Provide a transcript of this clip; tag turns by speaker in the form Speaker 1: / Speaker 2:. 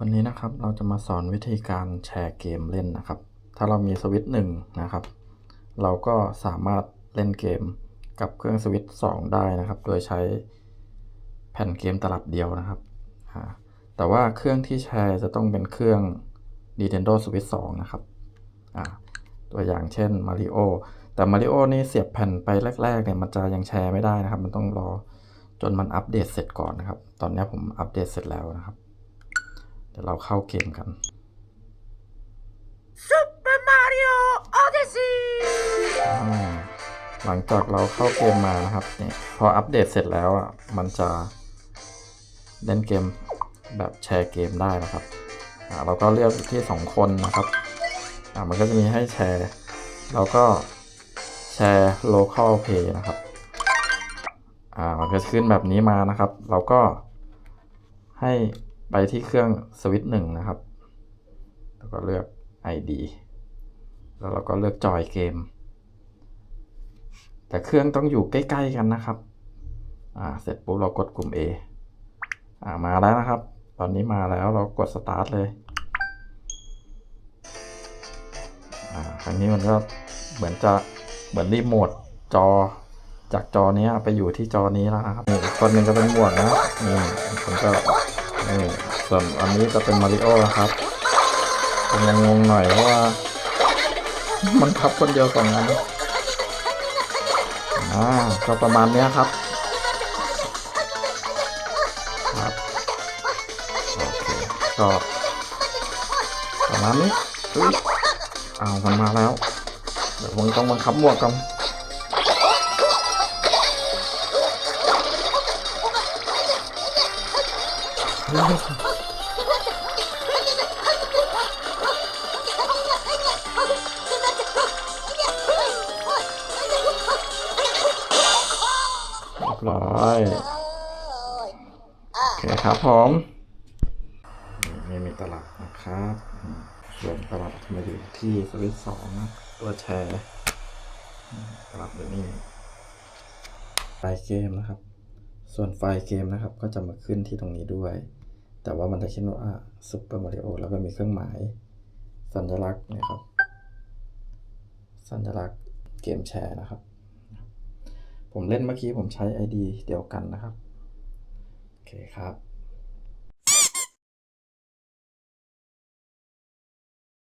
Speaker 1: วันนี้นะครับเราจะมาสอนวิธีการแชร์เกมเล่นนะครับ ถ้าเรามีสวิตช์หนึ่งนะครับ เราก็สามารถเล่นเกมกับเครื่องสวิตช์สองได้นะครับ โดยใช้แผ่นเกมตลับเดียวนะครับ แต่ว่าเครื่องที่แชร์จะต้องเป็นเครื่อง Nintendo Switch 2 นะครับ ตัวอย่างเช่น Mario แต่ Mario นี่เสียบแผ่นไปแรกๆเนี่ยมันจะยังแชร์ไม่ได้นะครับ มันต้องรอจนมันอัปเดตเสร็จก่อนนะครับ ตอนนี้ผมอัปเดตเสร็จแล้วนะครับ ดี๋ยวเราเข้าเกมกัน
Speaker 2: Super Mario Odyssey
Speaker 1: อ่าหลังจากเราเข้าเกมมานะครับเนี่ยพออัปเดตเสร็จแล้วอะมันจะเล่นเกมแบบแชร์เกมได้นะครับอ่าเราก็เลือกที่ 2 คนนะครับอ่ามันก็จะมีให้แชร์ เราก็แชร์ local play นะครับอ่ามันก็จะขึ้นแบบนี้มานะครับ เราก็ให้ ไปที่เครื่องสวิตช์หนึ่งนะครับ แล้วก็เลือก ID แล้วเราก็เลือกจอยเกม แต่เครื่องต้องอยู่ใกล้ ๆ กันนะครับ อ่า เสร็จปุ๊บเรากดกลุ่ม A อ่า มาแล้วนะครับ ตอนนี้มาแล้วเรากด start เลย อ่า ครั้งนี้มันก็เหมือนจะเหมือนรีโมทจอจากจอเนี้ยไปอยู่ที่จอนี้แล้วนะครับนี่อีกคนหนึ่งก็เป็นหมวกนะนี่ผมก็ นี่ส่วนอันนี้จะเป็นมาริโอนะครับผมยังงงหน่อยเพราะว่า มันทับคนเดียวสองอันอ่าก็ประมาณนี้ครับครับโอเคก็ประมาณนี้อุ้ยอ้าวมันมาแล้วเดี๋ยวผมต้องบังคับหมวกกัน ร้อยโอเคครับผมนี่มีตลับนะครับส่วนตลับมาอยู่ที่สวิตช์สองตัวแชร์ตลับอยู่นี่ไฟล์เกมนะครับ ส่วนไฟล์เกมนะครับก็จะมาขึ้นที่ตรงนี้ด้วย แต่ว่ามันจะขึ้นว่าซูเปอร์มาริโอแล้วก็มีเครื่องหมาย สัญลักษณ์นะครับ สัญลักษณ์เกมแชร์นะครับ ผมเล่นเมื่อกี้ผมใช้ ID เดียวกันนะครับ โอเคครับ